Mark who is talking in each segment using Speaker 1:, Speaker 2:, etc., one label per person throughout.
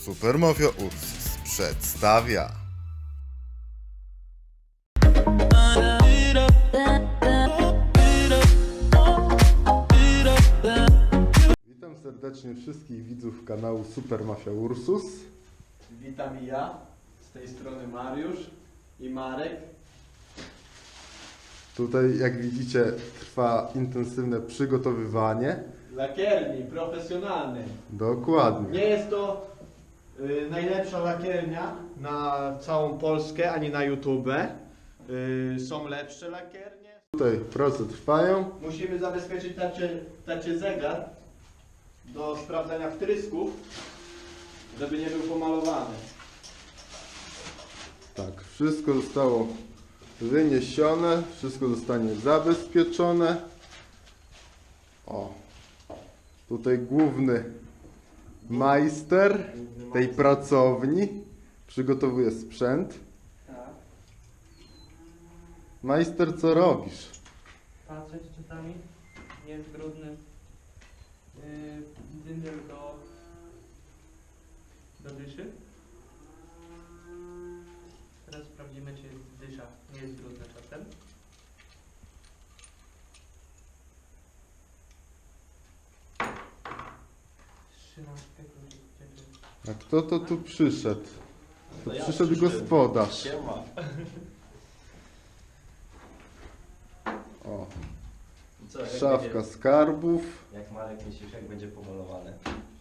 Speaker 1: Supermafia Ursus przedstawia. Witam serdecznie wszystkich widzów kanału Supermafia Ursus.
Speaker 2: Witam i ja, z tej strony Mariusz i Marek.
Speaker 1: Tutaj, jak widzicie, trwa intensywne przygotowywanie.
Speaker 2: Lakierni, profesjonalny.
Speaker 1: Dokładnie.
Speaker 2: Nie jest to y, najlepsza lakiernia na całą Polskę, ani na YouTube. Y, są lepsze lakiernie.
Speaker 1: Tutaj prace trwają.
Speaker 2: Musimy zabezpieczyć tacie, tacie zegar do sprawdzania wtrysków, żeby nie był pomalowany.
Speaker 1: Tak, wszystko zostało wyniesione, wszystko zostanie zabezpieczone. O, tutaj główny majster tej pracowni przygotowuje sprzęt.
Speaker 3: Tak.
Speaker 1: Majster, co robisz?
Speaker 3: Patrzeć czasami nie jest brudny. Yy, do, do dyszy. Teraz sprawdzimy, czy dysza nie jest brudna czasem. Trzynastkę kluczyk, gdzie tu?
Speaker 1: A kto to tu przyszedł? To
Speaker 4: ja
Speaker 1: przyszedł gospodarz.
Speaker 4: Siema.
Speaker 1: O,
Speaker 4: Co, jak
Speaker 1: szafka
Speaker 4: Będzie,
Speaker 1: skarbów.
Speaker 4: jak Marek myślisz, jak będzie pomalowane?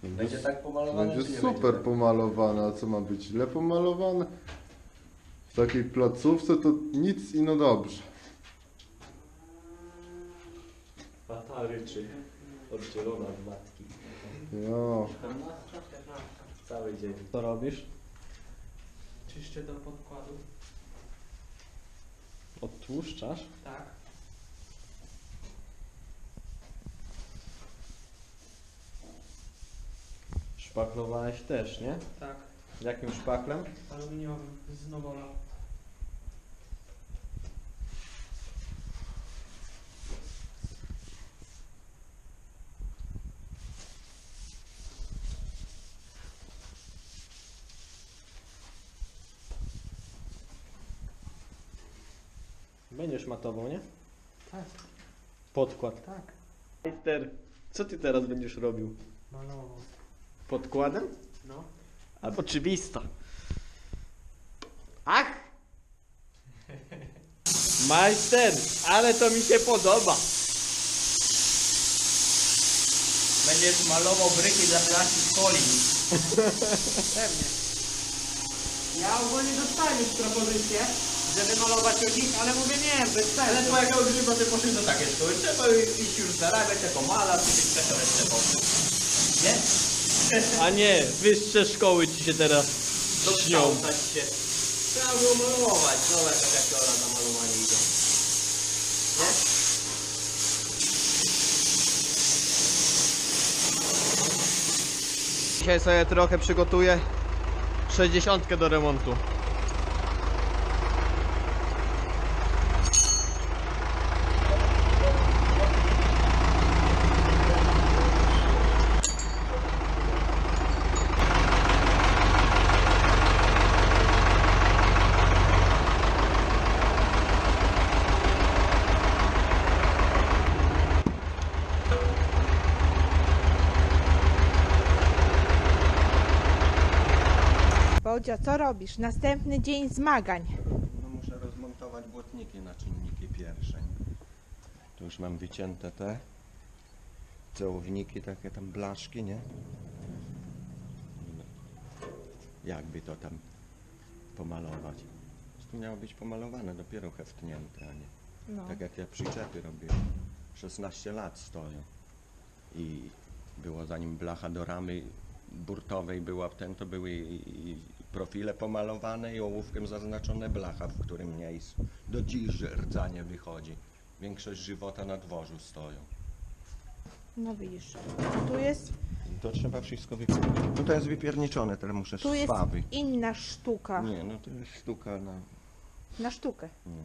Speaker 4: Będzie tak pomalowane,
Speaker 1: Będzie
Speaker 4: czy nie
Speaker 1: super
Speaker 4: będzie? tak?
Speaker 1: pomalowane, a co ma być źle pomalowane? W takiej placówce to nic i no dobrze.
Speaker 4: Tata ryczy. Oddzielona od matki.
Speaker 1: Jo.
Speaker 4: Cały dzień. Co robisz?
Speaker 3: Czyszczę do podkładu.
Speaker 4: Odtłuszczasz?
Speaker 3: Tak.
Speaker 4: Szpaklowałeś też, nie?
Speaker 3: Tak.
Speaker 4: Jakim szpaklem?
Speaker 3: Aluminiowym z Nowola.
Speaker 4: Będziesz matował, nie?
Speaker 3: Tak.
Speaker 4: Podkład.
Speaker 3: Tak.
Speaker 4: Majster, co ty teraz będziesz robił?
Speaker 3: Malował.
Speaker 4: Podkładem?
Speaker 3: No.
Speaker 4: A oczywista. Ach! Majster, ale to mi się podoba.
Speaker 5: Będziesz malował bryki dla plastik folii.
Speaker 3: Pewnie. Ja ogólnie dostałem już propozycję, żeby malować ludzi, ale mówię nie, bez
Speaker 5: Ale
Speaker 3: sensu.
Speaker 5: twojego grzyba ty poszedł do takiej szkoły. Trzeba iść już zarabiać jako malarz, czy coś jeszcze jeszcze poszedł. Nie?
Speaker 4: A nie, wyższe szkoły ci się teraz śnią.
Speaker 5: Dokształcać się. Trzeba było malować. Zobacz jaka ciora na malowanie idzie. Nie?
Speaker 4: Dzisiaj sobie trochę przygotuję 60 do remontu.
Speaker 6: Co robisz? Następny dzień zmagań.
Speaker 7: No muszę rozmontować błotniki na czynniki pierwsze. Tu już mam wycięte te cełowniki, takie tam blaszki, nie? Jakby to tam pomalować. Tu miało być pomalowane, dopiero heftnięte, a nie.
Speaker 6: No.
Speaker 7: Tak jak ja przyczepy robiłem. 16 lat stoją. I było zanim blacha do ramy burtowej była ten, to były i, i profile pomalowane i ołówkiem zaznaczone blacha, w którym miejscu. Do dziś rdzanie wychodzi. Większość żywota na dworzu stoją.
Speaker 6: No widzisz. Tu jest,
Speaker 7: To trzeba wszystko wypierniczyć. Tutaj jest wypierniczone, teraz muszę
Speaker 6: tu jest
Speaker 7: szwaby.
Speaker 6: inna sztuka.
Speaker 7: Nie, no to jest sztuka na...
Speaker 6: Na sztukę.
Speaker 7: Nie.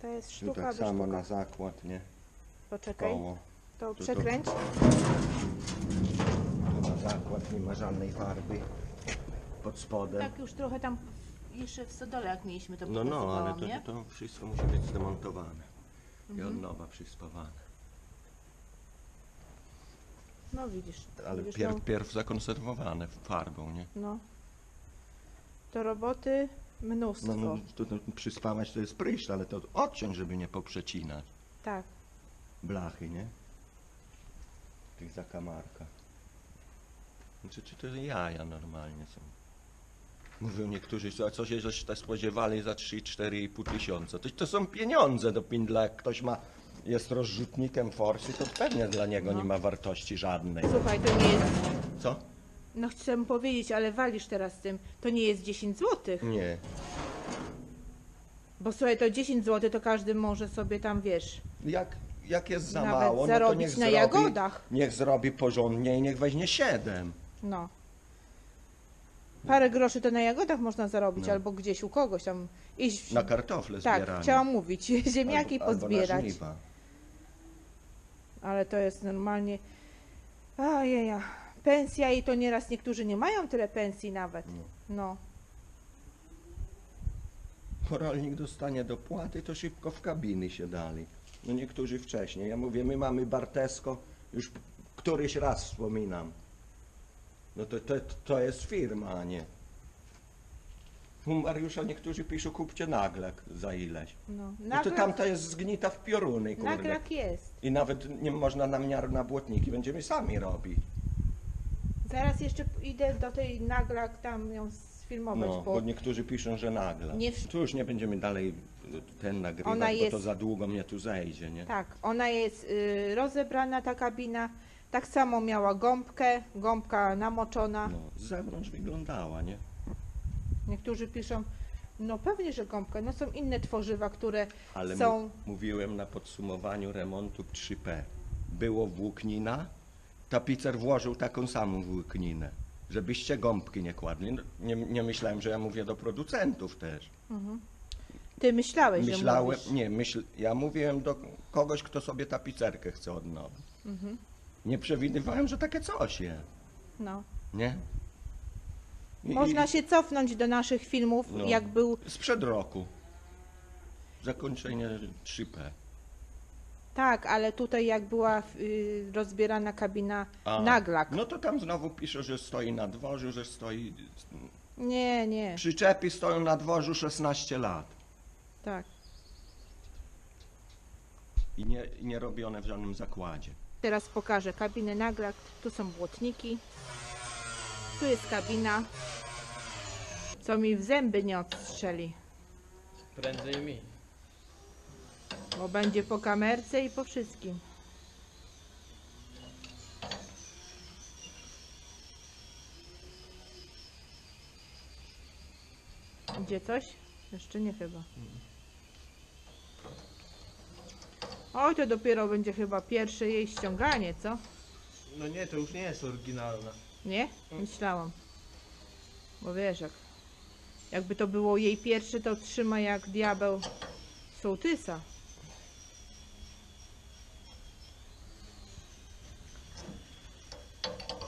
Speaker 6: To jest
Speaker 7: Tu
Speaker 6: sztuka
Speaker 7: tak
Speaker 6: do
Speaker 7: samo
Speaker 6: sztuka.
Speaker 7: na zakład, nie?
Speaker 6: Poczekaj.
Speaker 7: Koło.
Speaker 6: To
Speaker 7: to-
Speaker 6: przekręć.
Speaker 7: To na zakład, nie ma żadnej farby pod spodem.
Speaker 6: Tak już trochę tam jeszcze w Stodole jak mieliśmy to
Speaker 7: No, no, ale
Speaker 6: pokazywałam,
Speaker 7: to,
Speaker 6: nie?
Speaker 7: to wszystko musi być zdemontowane i od nowa przyspawane.
Speaker 6: No widzisz.
Speaker 7: Ale
Speaker 6: widzisz,
Speaker 7: pier,
Speaker 6: no,
Speaker 7: pierw zakonserwowane farbą, nie?
Speaker 6: no. To roboty mnóstwo.
Speaker 7: No, no to, to przyspawać to jest pryszcz, ale to odciąć, żeby nie poprzecinać
Speaker 6: Tak.
Speaker 7: blachy, nie? Tych zakamarkach. Znaczy, czy to jaja normalnie są? Mówią niektórzy, a co się żeś te spodziewali za 3-4,5 tysiąca. To, to są pieniądze do pindla. Jak ktoś ma, jest rozrzutnikiem forsy, to pewnie dla niego
Speaker 6: No.
Speaker 7: nie ma wartości żadnej.
Speaker 6: Słuchaj, to nie jest.
Speaker 7: Co?
Speaker 6: No chcę powiedzieć, ale walisz teraz z tym. To nie jest 10 zł.
Speaker 7: Nie.
Speaker 6: Bo słuchaj, to 10 zł to każdy może sobie tam wiesz.
Speaker 7: Jak, jak jest za
Speaker 6: Nawet
Speaker 7: mało, no to
Speaker 6: zarobić
Speaker 7: niech
Speaker 6: na
Speaker 7: zrobi,
Speaker 6: jagodach.
Speaker 7: niech zrobi porządnie i niech weźmie 7.
Speaker 6: No. Parę groszy to na jagodach można zarobić,
Speaker 7: No.
Speaker 6: albo gdzieś u kogoś tam iść.
Speaker 7: Na kartofle
Speaker 6: tak,
Speaker 7: zbieranie.
Speaker 6: chciałam mówić, ziemniaki
Speaker 7: Albo- albo na
Speaker 6: pozbierać.
Speaker 7: żniwa.
Speaker 6: Ale to jest normalnie. Ojeja. Pensja i to nieraz niektórzy nie mają tyle pensji nawet. No.
Speaker 7: Bo rolnik dostanie dopłaty, to szybko w kabiny się dali. No niektórzy wcześniej. Ja mówię, my mamy Bartesko, już któryś raz wspominam. No to, to, to jest firma, a nie. U Mariusza niektórzy piszą, kupcie naglak za ileś.
Speaker 6: no.
Speaker 7: No to
Speaker 6: Naglak,
Speaker 7: tamta jest zgnita w pioruny, kurde.
Speaker 6: naglak jest.
Speaker 7: I nawet nie można nam miar na błotniki, będziemy sami robić.
Speaker 6: Zaraz jeszcze idę do tej naglak tam ją sfilmować,
Speaker 7: No,
Speaker 6: bo
Speaker 7: bo niektórzy piszą, że nagle.
Speaker 6: Nie w-
Speaker 7: Tu już nie będziemy dalej y, ten nagrywać,
Speaker 6: Ona
Speaker 7: bo
Speaker 6: jest-
Speaker 7: to za długo mnie tu zejdzie, nie?
Speaker 6: tak, ona jest y, rozebrana ta kabina. Tak samo miała gąbkę, gąbka namoczona.
Speaker 7: No, z zewnątrz wyglądała, nie?
Speaker 6: Niektórzy piszą, no pewnie, że gąbka. No są inne tworzywa, które
Speaker 7: Ale
Speaker 6: są.
Speaker 7: mu, mówiłem na podsumowaniu remontu 3P. Było włóknina, tapicer włożył taką samą włókninę, żebyście gąbki nie kładli. No, Nie, nie myślałem, że ja mówię do producentów też.
Speaker 6: Ty myślałeś, że
Speaker 7: Myślałem,
Speaker 6: mówisz.
Speaker 7: nie, myśl, ja mówiłem do kogoś, kto sobie tapicerkę chce odnowić.
Speaker 6: Mhm.
Speaker 7: Nie przewidywałem, że takie coś jest,
Speaker 6: No.
Speaker 7: nie? I-
Speaker 6: Można się cofnąć do naszych filmów,
Speaker 7: No.
Speaker 6: jak był.
Speaker 7: Sprzed roku. Zakończenie 3P.
Speaker 6: Tak, ale tutaj jak była y, rozbierana kabina
Speaker 7: A,
Speaker 6: naglak.
Speaker 7: No to tam znowu pisze, że stoi na dworzu, że stoi...
Speaker 6: Nie, nie,
Speaker 7: Przyczepy stoją na dworzu 16 lat
Speaker 6: tak.
Speaker 7: i nie, i nie robione w żadnym zakładzie.
Speaker 6: Teraz pokażę kabinę naglak. Tu są błotniki. Tu jest kabina. Co mi w zęby nie odstrzeli.
Speaker 4: Prędzej mi.
Speaker 6: Bo będzie po kamerce i po wszystkim. Idzie coś? Jeszcze nie chyba. Oj, to dopiero będzie chyba pierwsze jej ściąganie, co?
Speaker 2: No nie, to już nie jest oryginalna.
Speaker 6: Nie? Myślałam. Bo wiesz, jak, jakby to było jej pierwsze, to trzyma jak diabeł sołtysa.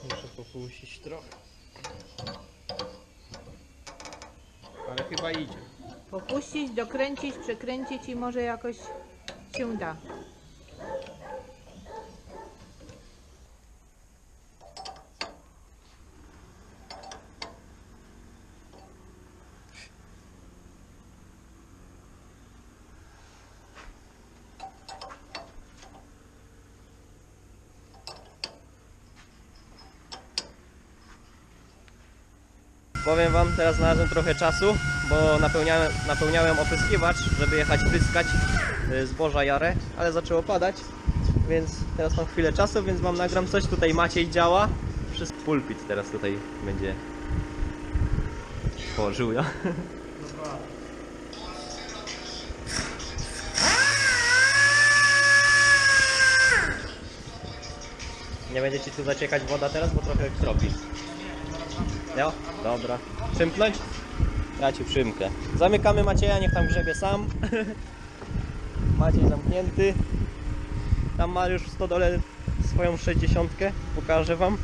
Speaker 4: Muszę popuścić trochę. Ale chyba idzie.
Speaker 6: Popuścić, dokręcić, przekręcić i może jakoś się da.
Speaker 4: Powiem wam, teraz znalazłem trochę czasu, bo napełniałem, napełniałem opryskiwacz, żeby jechać pryskać y, zboża jarę, ale zaczęło padać, więc teraz mam chwilę czasu, więc wam nagram coś. Tutaj Maciej działa, przez pulpit teraz tutaj będzie położył ja. Nie będzie ci tu zaciekać woda teraz, bo trochę kropi. Jo? Dobra. Przymknąć? Ja ci przymknę. Zamykamy Macieja, niech tam grzebie sam. Maciej zamknięty. Tam ma już w stodole swoją 60. Pokażę wam.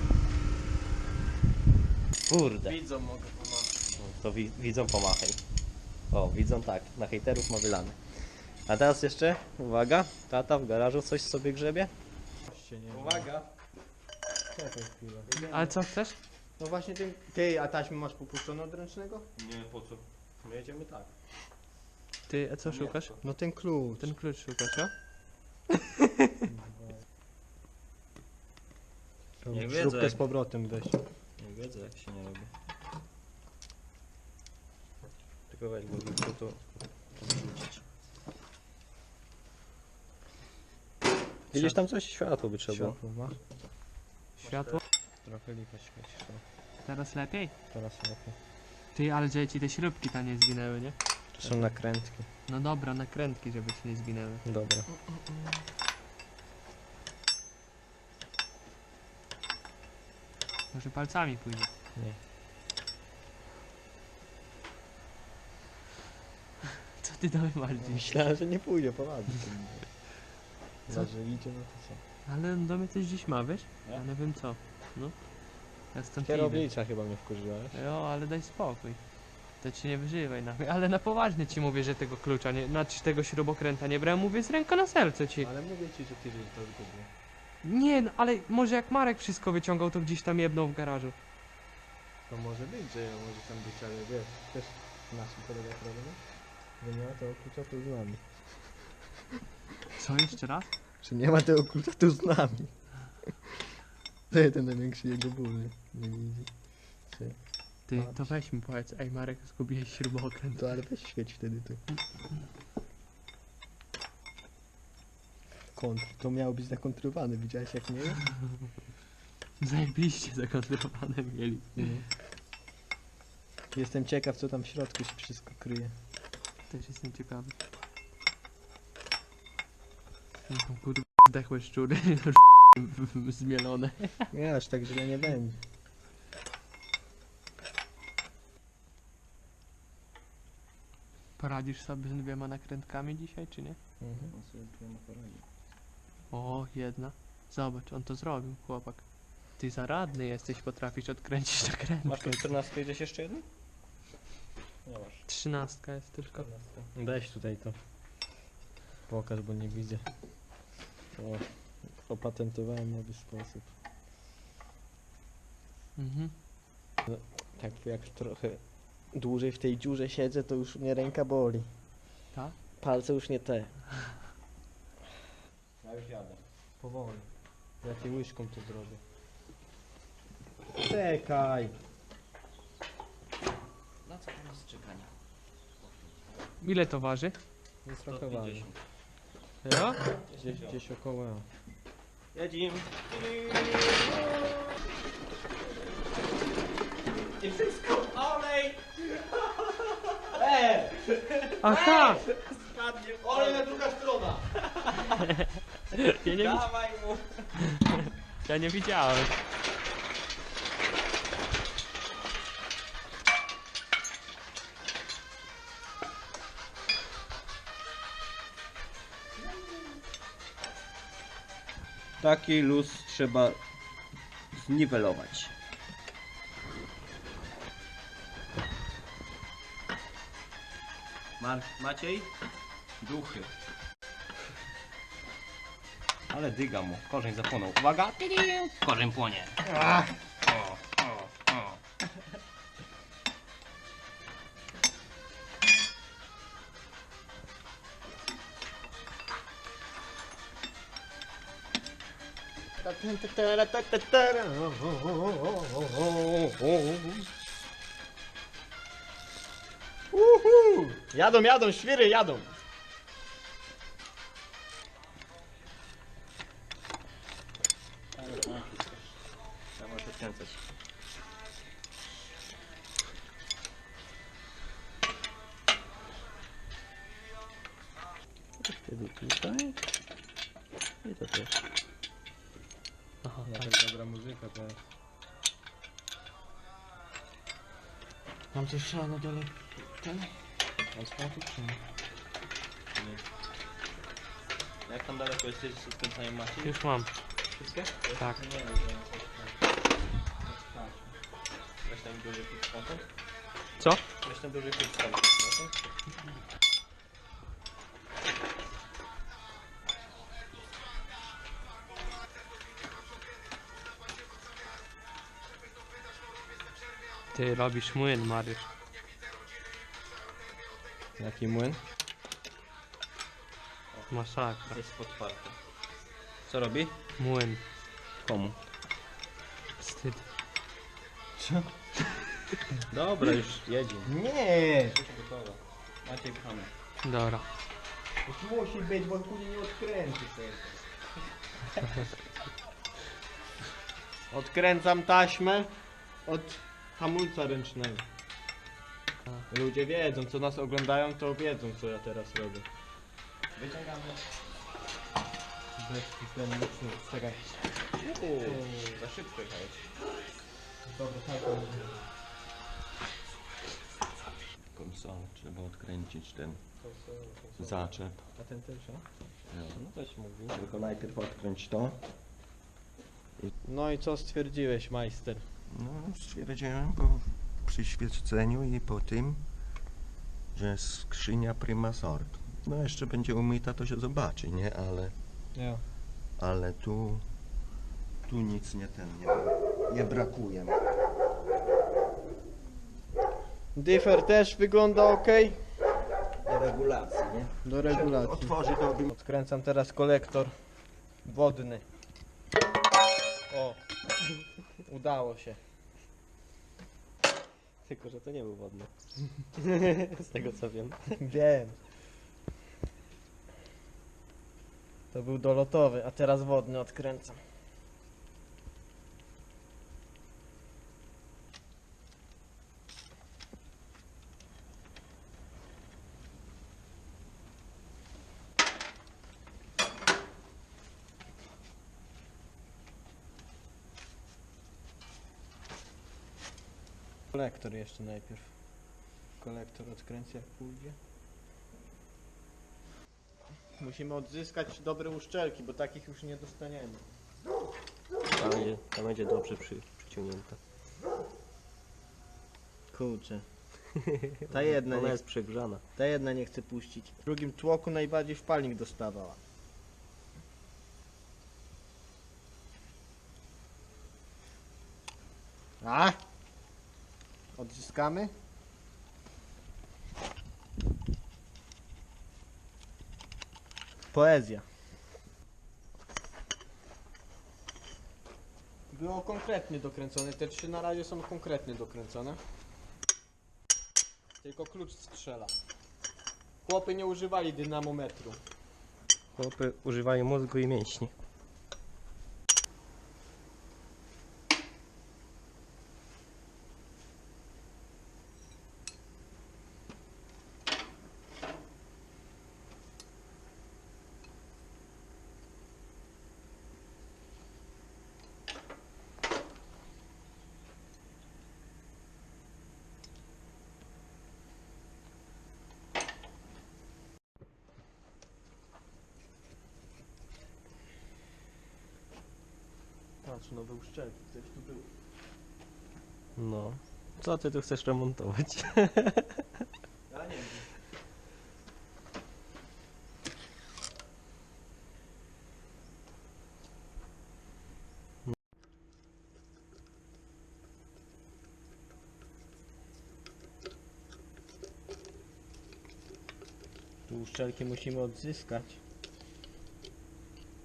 Speaker 4: Kurde.
Speaker 2: Widzą, mogę pomagać.
Speaker 4: No, to wi widzą pomachaj. O, widzą tak, na hejterów ma wylany. A teraz jeszcze, uwaga, tata w garażu coś sobie grzebie.
Speaker 2: Uwaga.
Speaker 3: Ale co chcesz?
Speaker 2: No właśnie tym... Ty, a taśmy masz popuszczone od ręcznego?
Speaker 4: Nie, po co? My jedziemy tak.
Speaker 3: Ty, a co szukasz?
Speaker 2: No ten klucz.
Speaker 3: Ten klucz szukasz, ja?
Speaker 4: Nie wiedzę,
Speaker 2: Śrubkę
Speaker 4: jak-
Speaker 2: z powrotem weź.
Speaker 4: Nie wiedzę jak się nie robi. Tylko weź, bo tu to wrzucić. Widzisz tam coś? Światło by trzeba było.
Speaker 2: Światło ma.
Speaker 3: Światło?
Speaker 2: Trochę lipa świeci.
Speaker 3: Teraz lepiej?
Speaker 2: Teraz lepiej.
Speaker 3: Ty, ale że ci te śrubki tam nie zginęły, nie?
Speaker 2: To są nakrętki.
Speaker 3: No dobra, nakrętki, żeby ci nie zginęły.
Speaker 2: Dobra.
Speaker 3: Może palcami pójdzie.
Speaker 2: Nie.
Speaker 3: Co ty tam bardziej?
Speaker 2: Myślałem, że nie pójdzie, poradzi. Zaże idzie, no to co?
Speaker 3: Ale on do mnie coś dziś ma, wiesz?
Speaker 4: Nie?
Speaker 3: Ja nie wiem co. No. Ja stąd idę.
Speaker 2: Kierownica chyba mnie wkurzyła, wiesz?
Speaker 3: Jo, ale daj spokój. To ci nie wyżywaj na mnie. Ale na poważnie ci mówię, że tego klucza nie, znaczy tego śrubokręta nie brałem. Mówię z ręka na serce ci.
Speaker 2: Ale mówię ci, że ty że to zgubił.
Speaker 3: Nie, no, ale może jak Marek wszystko wyciągał, to gdzieś tam jedną w garażu.
Speaker 2: To może być, że ja może tam być, ale wiesz, też naszym kolega prawda? Że nie ma tego klucza, to z nami.
Speaker 3: Co jeszcze raz?
Speaker 2: Że nie ma tego klucza, to z nami. To jest ten największy jego ból, nie? Nie widzi.
Speaker 3: Ty, to weź mi powiedz, ej Marek, zgubiłeś śrubokręt.
Speaker 2: To ale weź świeć wtedy ty. Kontr, to miało być zakontrowane, widziałeś jak nie jest?
Speaker 3: Zajebiście zakontrowane mieli.
Speaker 2: Jestem ciekaw co tam w środku się wszystko kryje.
Speaker 3: Też jestem ciekawy. No, Kurde, zdechłe szczury, zmielone.
Speaker 2: Nie, aż tak źle nie będzie.
Speaker 3: Poradzisz sobie z dwiema nakrętkami dzisiaj, czy nie?
Speaker 2: Mhm.
Speaker 3: O, jedna. Zobacz, on to zrobił, chłopak. Ty zaradny jesteś, potrafisz odkręcić
Speaker 4: Masz
Speaker 3: nakrętkę.
Speaker 4: tu 14 gdzieś jeszcze jedno? Nie masz.
Speaker 3: Trzynastka jest tylko.
Speaker 2: Weź tutaj to. Pokaż, bo nie widzę. O, opatentowałem nowy sposób.
Speaker 3: Mhm.
Speaker 2: Tak jak trochę dłużej w tej dziurze siedzę, to już mnie ręka boli.
Speaker 3: Tak?
Speaker 2: Palce już nie te.
Speaker 4: Ja już jadę.
Speaker 2: Powoli. Ja ci łyżką to zrobię. Czekaj!
Speaker 4: No co tam z czekania?
Speaker 3: Ile to waży?
Speaker 2: Jest ważne.
Speaker 3: Ja?
Speaker 2: Gdzieś, gdzieś około.
Speaker 4: Jedzim.
Speaker 3: Aha!
Speaker 2: Ale druga strona!
Speaker 3: Ja nie, wi-
Speaker 4: Dawaj mu.
Speaker 3: ja nie widziałem.
Speaker 4: Taki luz trzeba zniwelować. Mar Maciej? Duchy. Ale dyga mu. Korzeń zapłonął. Uwaga! Korzeń płonie. O, o, o.
Speaker 2: Uhu! Jadą, jadą, świry jadą!
Speaker 4: Odkręcać.
Speaker 2: Wtedy tutaj. I to też.
Speaker 3: Aha,
Speaker 2: Jaka dobra muzyka to jest. Mam coś trzeba na dole ten? Asfaltu czy nie?
Speaker 4: Jak tam daleko jesteś z odkręcaniem Maciej?
Speaker 3: Już mam.
Speaker 4: Wszystkie?
Speaker 3: Tak.
Speaker 4: Weź
Speaker 5: ten duży klucz stamtąd?
Speaker 4: Co?
Speaker 5: Weź ten duży klucz stamtąd.
Speaker 3: Ty robisz młyn, Mariusz.
Speaker 4: Jaki młyn?
Speaker 3: Masakra.
Speaker 5: Jest otwarte.
Speaker 4: Co robi?
Speaker 3: Młyn.
Speaker 4: Komu?
Speaker 3: Wstyd.
Speaker 4: Dobra, już jedzie.
Speaker 2: Nie!
Speaker 5: Gotowe. Macie pchamy.
Speaker 3: Dobra.
Speaker 2: Musi być, bo później nie odkręci sobie. Odkręcam taśmę od hamulca ręcznego. Ludzie wiedzą, co nas oglądają, to wiedzą, co ja teraz robię.
Speaker 5: Wyciągamy.
Speaker 2: Bez systemu nic, czekaj.
Speaker 5: Uuu, za szybko jechałeś.
Speaker 2: Dobra, tak.
Speaker 7: Konsolę trzeba odkręcić ten zaczep.
Speaker 2: A ten też, a?
Speaker 7: No też mówi. Tylko najpierw odkręć to.
Speaker 2: No i co stwierdziłeś, majster?
Speaker 7: No stwierdziłem przyświeceniu i po tym, że skrzynia prima sort. No jeszcze będzie umyta, to się zobaczy, nie? Ale, ale tu, tu nic nie ten, nie, nie brakuje.
Speaker 2: Differ też wygląda ok.
Speaker 7: Do regulacji, nie?
Speaker 2: Do regulacji.
Speaker 7: Otworzy to.
Speaker 2: Odkręcam teraz kolektor wodny. O, udało się.
Speaker 4: Tylko, że to nie był wodny. Z tego co wiem.
Speaker 2: Wiem. To był dolotowy, a teraz wodny odkręcam. Kolektor jeszcze najpierw. Kolektor odkręcę jak pójdzie. Musimy odzyskać dobre uszczelki, bo takich już nie dostaniemy.
Speaker 4: To będzie, to będzie dobrze przy, przyciągnięte.
Speaker 2: Kurczę. Ta jedna,
Speaker 4: Ona
Speaker 2: nie,
Speaker 4: jest przegrzana.
Speaker 2: ta jedna nie chce puścić. W drugim tłoku najbardziej wpalnik dostawała. A? Odzyskamy? Poezja. Było konkretnie dokręcone. Te trzy na razie są konkretnie dokręcone. Tylko klucz strzela. Chłopy nie używali dynamometru.
Speaker 4: Chłopy używają mózgu i mięśni.
Speaker 2: Nowe uszczelki, coś tu było.
Speaker 4: No. Co ty tu chcesz remontować?
Speaker 2: Ja nie wiem. Tu uszczelki musimy odzyskać,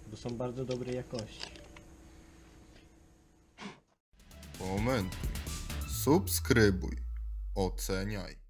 Speaker 2: bo są bardzo dobrej jakości.
Speaker 1: Moment. Subskrybuj. Oceniaj.